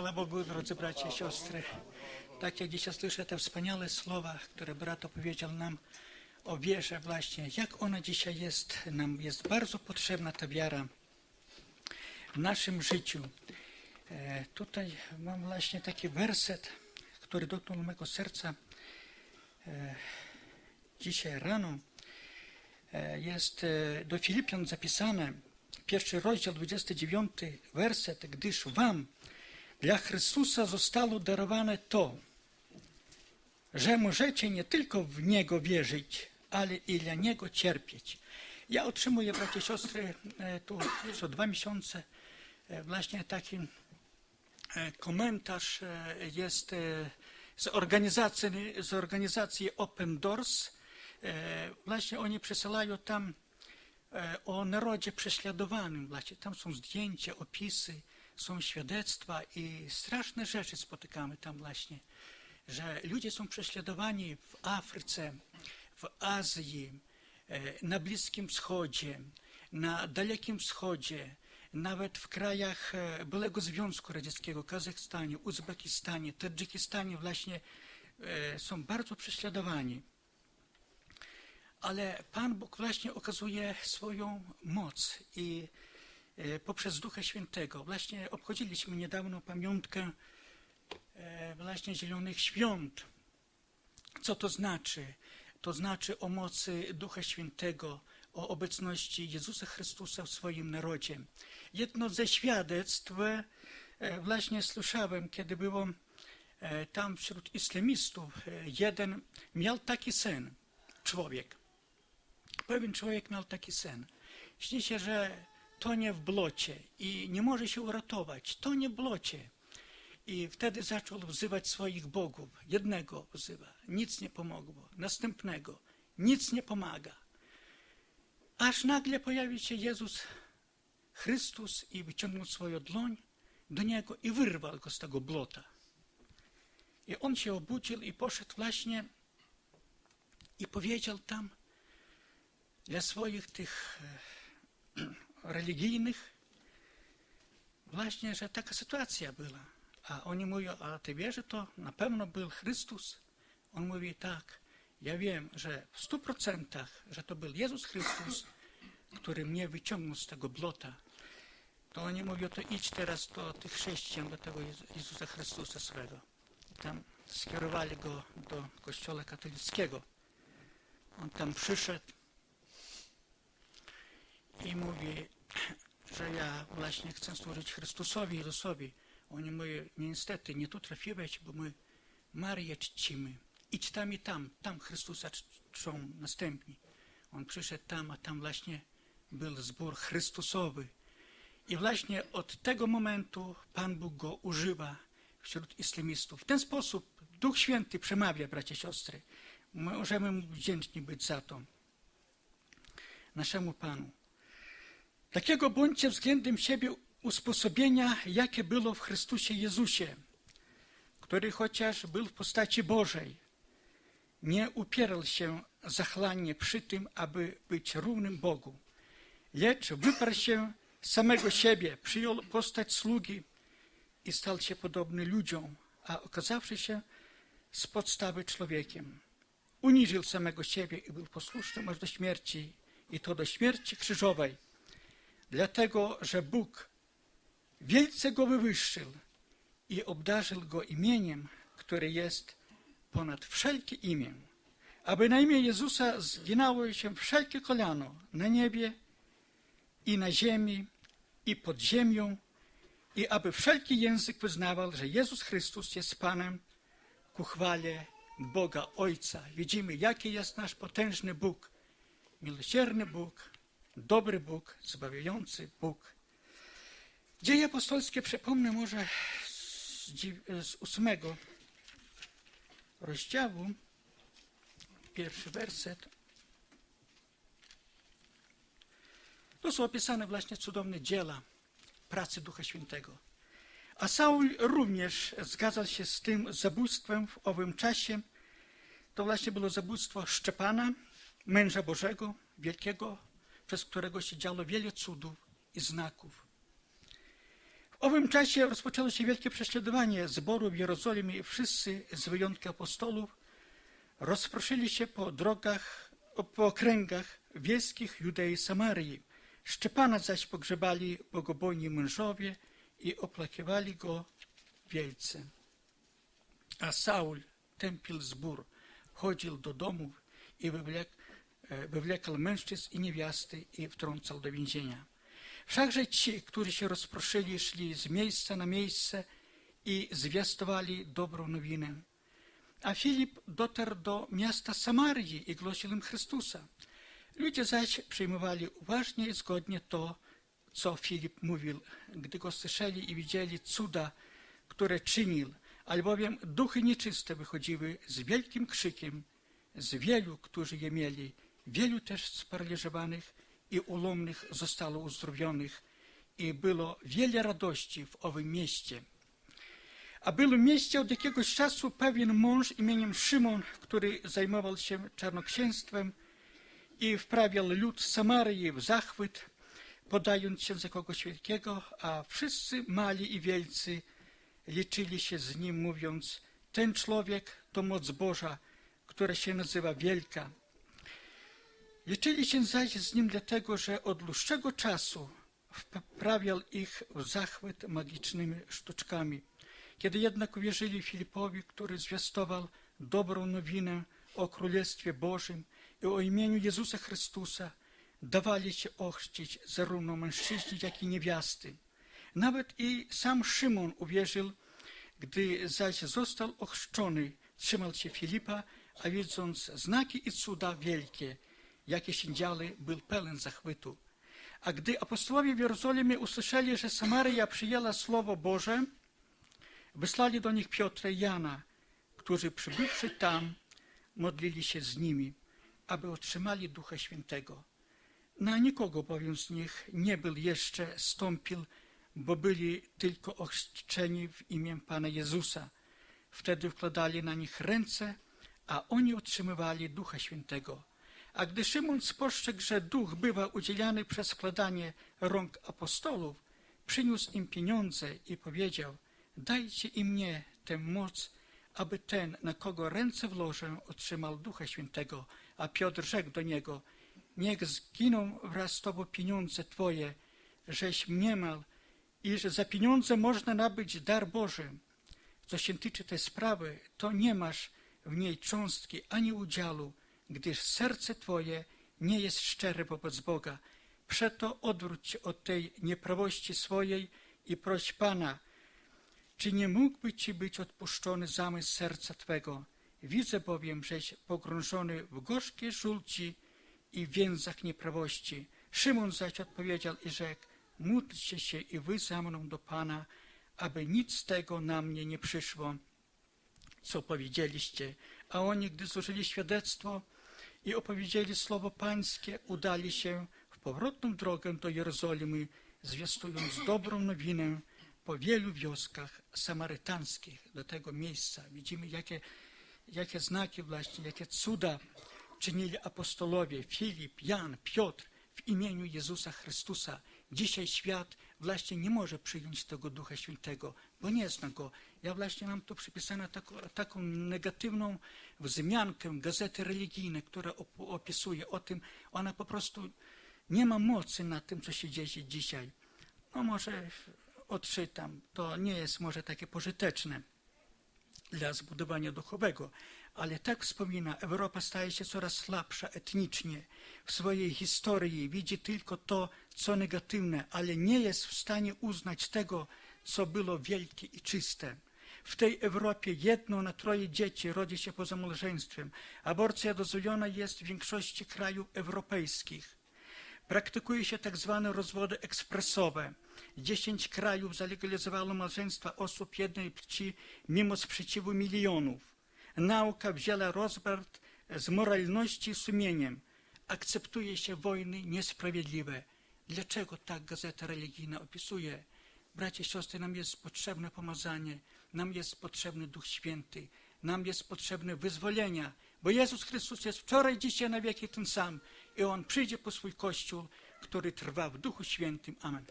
Chwała Bogu, drodzy bracia i siostry. Tak jak dzisiaj słyszę te wspaniałe słowa, które brat opowiedział nam o wierze właśnie, jak ona dzisiaj jest, nam jest bardzo potrzebna ta wiara w naszym życiu. E, tutaj mam właśnie taki werset, który dotknął mego serca e, dzisiaj rano. E, jest e, do Filipian zapisane, pierwszy rozdział, 29 werset, gdyż wam dla Chrystusa zostało darowane to, że możecie nie tylko w Niego wierzyć, ale i dla Niego cierpieć. Ja otrzymuję, bracia i siostry, e, tu co dwa miesiące e, właśnie taki e, komentarz jest z organizacji, z organizacji Open Doors. Właśnie oni przesyłają tam o narodzie prześladowanym. Właśnie tam są zdjęcia, opisy, są świadectwa i straszne rzeczy spotykamy tam właśnie, że ludzie są prześladowani w Afryce, w Azji, e, na Bliskim Wschodzie, na Dalekim Wschodzie, nawet w krajach e, byłego Związku Radzieckiego, Kazachstanie, Uzbekistanie, Tadżykistanie właśnie e, są bardzo prześladowani. Ale Pan Bóg właśnie okazuje swoją moc i poprzez Ducha Świętego. Właśnie obchodziliśmy niedawno pamiątkę e, właśnie Zielonych Świąt. Co to znaczy? To znaczy o mocy Ducha Świętego, o obecności Jezusa Chrystusa w swoim narodzie. Jedno ze świadectw e, właśnie słyszałem, kiedy było e, tam wśród islamistów, e, jeden miał taki sen, człowiek. Pewien człowiek miał taki sen. Śni się, że tonie w blocie i nie może się uratować. Tonie w blocie. I wtedy zaczął wzywać swoich bogów. Jednego wzywa, nic nie pomogło. Następnego, nic nie pomaga. Aż nagle pojawił się Jezus Chrystus i wyciągnął swoją dłoń do niego i wyrwał go z tego blota. I on się obudził i poszedł właśnie i powiedział tam dla swoich tych e, religijnych właśnie, że taka sytuacja była. A oni mówią, a ty wiesz, że to na pewno był Chrystus? On mówi, tak, ja wiem, że w stu procentach, że to był Jezus Chrystus, który mnie wyciągnął z tego blota. To oni mówią, to idź teraz do tych chrześcijan, do tego Jezu- Jezusa Chrystusa swego. I tam skierowali go do kościoła katolickiego. On tam przyszedł i mówi, że ja właśnie chcę służyć Chrystusowi, Jezusowi. Oni mówią, niestety, nie tu trafiłeś, bo my Marię czcimy. Idź tam i tam, tam Chrystusa czczą następni. On przyszedł tam, a tam właśnie był zbór Chrystusowy. I właśnie od tego momentu Pan Bóg go używa wśród islamistów. W ten sposób Duch Święty przemawia, bracia siostry. Możemy mu wdzięczni być za to. Naszemu Panu. Takiego bądźcie względem siebie usposobienia, jakie było w Chrystusie Jezusie, który chociaż był w postaci Bożej, nie upierał się zachlanie przy tym, aby być równym Bogu, lecz wyparł się samego siebie, przyjął postać sługi i stał się podobny ludziom, a okazawszy się z podstawy człowiekiem. Uniżył samego siebie i był posłuszny aż do śmierci, i to do śmierci krzyżowej dlatego że Bóg wielce go wywyższył i obdarzył go imieniem, które jest ponad wszelkie imię, aby na imię Jezusa zginało się wszelkie kolano na niebie i na ziemi i pod ziemią i aby wszelki język wyznawał, że Jezus Chrystus jest Panem ku chwale Boga Ojca. Widzimy, jaki jest nasz potężny Bóg, miłosierny Bóg, dobry Bóg, zbawiający Bóg. Dzieje apostolskie przypomnę może z, ósmego rozdziału, pierwszy werset. To są opisane właśnie cudowne dzieła pracy Ducha Świętego. A Saul również zgadzał się z tym zabójstwem w owym czasie. To właśnie było zabójstwo Szczepana, męża Bożego, wielkiego, przez którego się działo wiele cudów i znaków. W owym czasie rozpoczęło się wielkie prześladowanie zboru w Jerozolimie i wszyscy, z wyjątkiem apostolów, rozproszyli się po drogach, po okręgach wiejskich Judei i Samarii. Szczepana zaś pogrzebali bogobojni mężowie i oplakiwali go wielce. A Saul tępił zbór, chodził do domów i wywlek, e, wywlekał mężczyzn i niewiasty i wtrącał do więzienia. Wszakże ci, którzy się rozproszyli, szli z miejsca na miejsce i zwiastowali dobrą nowinę. A Filip dotarł do miasta Samarii i głosił im Chrystusa. Ludzie zaś przyjmowali uważnie i zgodnie to, co Filip mówił, gdy go słyszeli i widzieli cuda, które czynił, albowiem duchy nieczyste wychodziły z wielkim krzykiem z wielu, którzy je mieli, wielu też sparaliżowanych i ulomnych zostało uzdrowionych i było wiele radości w owym mieście. A był w mieście od jakiegoś czasu pewien mąż imieniem Szymon, który zajmował się czarnoksięstwem i wprawiał lud Samarii w zachwyt, podając się za kogoś wielkiego, a wszyscy mali i wielcy liczyli się z nim, mówiąc, ten człowiek to moc Boża, która się nazywa wielka. Liczyli się zaś z nim dlatego, że od dłuższego czasu wprawiał ich w zachwyt magicznymi sztuczkami. Kiedy jednak uwierzyli Filipowi, który zwiastował dobrą nowinę o Królestwie Bożym i o imieniu Jezusa Chrystusa, dawali się ochrzcić zarówno mężczyźni, jak i niewiasty. Nawet i sam Szymon uwierzył, gdy zaś został ochrzczony, trzymał się Filipa, a widząc znaki i cuda wielkie, jakie się był pełen zachwytu. A gdy apostołowie w Jerozolimie usłyszeli, że Samaria przyjęła Słowo Boże, wysłali do nich Piotra i Jana, którzy przybywszy tam, modlili się z nimi, aby otrzymali Ducha Świętego. Na nikogo bowiem z nich nie był jeszcze stąpił, bo byli tylko ochrzczeni w imię Pana Jezusa. Wtedy wkładali na nich ręce, a oni otrzymywali Ducha Świętego. A gdy Szymon spostrzegł, że duch bywa udzielany przez wkładanie rąk apostolów, przyniósł im pieniądze i powiedział, dajcie i mnie tę moc, aby ten, na kogo ręce włożę, otrzymał Ducha Świętego. A Piotr rzekł do niego, niech zginą wraz z tobą pieniądze twoje, żeś mniemał, iż za pieniądze można nabyć dar Boży. Co się tyczy tej sprawy, to nie masz w niej cząstki ani udziału, gdyż serce Twoje nie jest szczere wobec Boga. Przeto odwróć się od tej nieprawości swojej i proś Pana, czy nie mógłby Ci być odpuszczony zamysł serca Twego? Widzę bowiem, żeś pogrążony w gorzkiej żulci i więzach nieprawości. Szymon zaś odpowiedział i rzekł, módlcie się i wy za mną do Pana, aby nic z tego na mnie nie przyszło, co powiedzieliście. A oni, gdy złożyli świadectwo i opowiedzieli słowo Pańskie, udali się w powrotną drogę do Jerozolimy, zwiastując dobrą nowinę po wielu wioskach samarytańskich do tego miejsca. Widzimy, jakie, jakie znaki właśnie, jakie cuda czynili apostolowie Filip, Jan, Piotr w imieniu Jezusa Chrystusa. Dzisiaj świat właśnie nie może przyjąć tego Ducha Świętego, bo nie zna Go. Ja właśnie mam tu przypisane taką, taką negatywną wzmiankę gazety religijnej, która op opisuje o tym, ona po prostu nie ma mocy na tym, co się dzieje dzisiaj. No może odczytam, to nie jest może takie pożyteczne dla zbudowania duchowego, ale tak wspomina, Europa staje się coraz słabsza etnicznie. W swojej historii widzi tylko to, co negatywne, ale nie jest w stanie uznać tego, co było wielkie i czyste. W tej Europie jedno na troje dzieci rodzi się poza małżeństwem. Aborcja dozwolona jest w większości krajów europejskich. Praktykuje się tak zwane rozwody ekspresowe. Dziesięć krajów zalegalizowało małżeństwa osób jednej płci mimo sprzeciwu milionów. Nauka wzięła rozbart z moralności i sumieniem. Akceptuje się wojny niesprawiedliwe. Dlaczego tak gazeta religijna opisuje? Bracie, siostry, nam jest potrzebne pomazanie, nam jest potrzebny Duch Święty, nam jest potrzebne wyzwolenia, bo Jezus Chrystus jest wczoraj, dzisiaj, na wieki ten sam i On przyjdzie po swój Kościół, który trwa w Duchu Świętym. Amen.